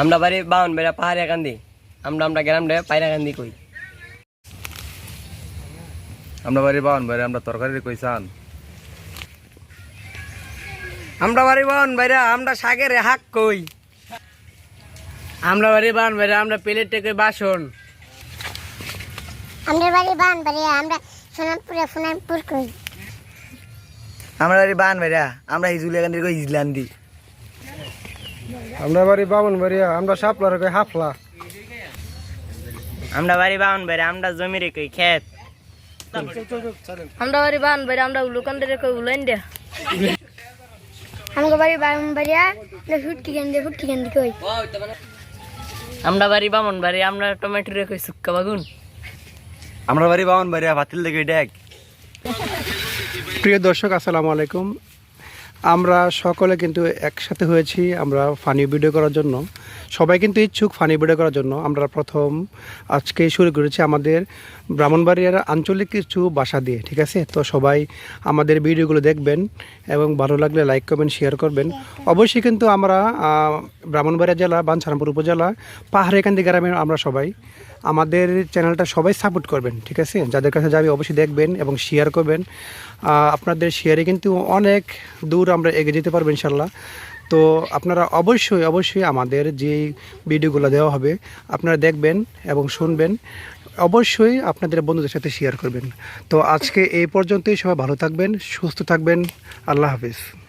আমরা বাড়ি বাউন বেড়া পাহাড়িয়া কান্দি। আমরা আমরা গ্রাম রে পায়রা কান্দি কই। আমরা বাড়ি বাউন বাড়ি আমরা তরকারি কইসান আমরা বাড়ি বান বাইরা আমরা শাকের হাক কই। আমরা বাড়ি বান বাইরা আমরা প্লেটে কই বাসন। আমরা বাড়ি বান বাড়ি আমরা সোনারপুরে সোনারপুর কই। আমরা বাড়ি বান বাইরা আমরা হিজুলিয়া কান্দির কই হিজলান্দি। আমরা বাড়ি বামন বাড়ি আমরা সাপলার কই হাফলা। আমরা বাড়ি বাউন বেড়া আমরা জমি রে কই খেত আমরা বাড়ি বান বাড়ি আমরা উলুকান রে কই উলাইন দে। আমাকে বাড়ি বান বাড়িয়া ফুটকি গান্দি ফুটকি গান্দি কই। আমরা বাড়ি বামন বাড়ি আমরা টমেটো রে কই সুক্কা বাগুন। আমরা বাড়ি বাউন বাড়ি ভাতিল দেখে ডেক প্রিয় দর্শক আসসালামু আলাইকুম। আমরা সকলে কিন্তু একসাথে হয়েছি আমরা ফানি ভিডিও করার জন্য। সবাই কিন্তু ইচ্ছুক ফানি ভিডিও করার জন্য। আমরা প্রথম আজকে শুরু করেছি আমাদের ব্রাহ্মণবাড়িয়ার আঞ্চলিক কিছু বাসা দিয়ে, ঠিক আছে? তো সবাই আমাদের ভিডিওগুলো দেখবেন এবং ভালো লাগলে লাইক করবেন শেয়ার করবেন। অবশ্যই কিন্তু আমরা ব্রাহ্মণবাড়িয়া জেলা, বাঞ্ছারামপুর উপজেলা পাহাড়িকান্দি গ্রামের আমরা সবাই আমাদের চ্যানেলটা সবাই সাপোর্ট করবেন, ঠিক আছে? যাদের কাছে যাবে অবশ্যই দেখবেন এবং শেয়ার করবেন। আপনাদের শেয়ারে কিন্তু অনেক দূর আমরা এগিয়ে যেতে পারব ইনশাল্লাহ। তো আপনারা অবশ্যই অবশ্যই আমাদের যে ভিডিওগুলো দেওয়া হবে, আপনারা দেখবেন এবং শুনবেন। অবশ্যই আপনাদের বন্ধুদের সাথে শেয়ার করবেন। তো আজকে এই পর্যন্তই, সবাই ভালো থাকবেন, সুস্থ থাকবেন। আল্লাহ হাফিজ।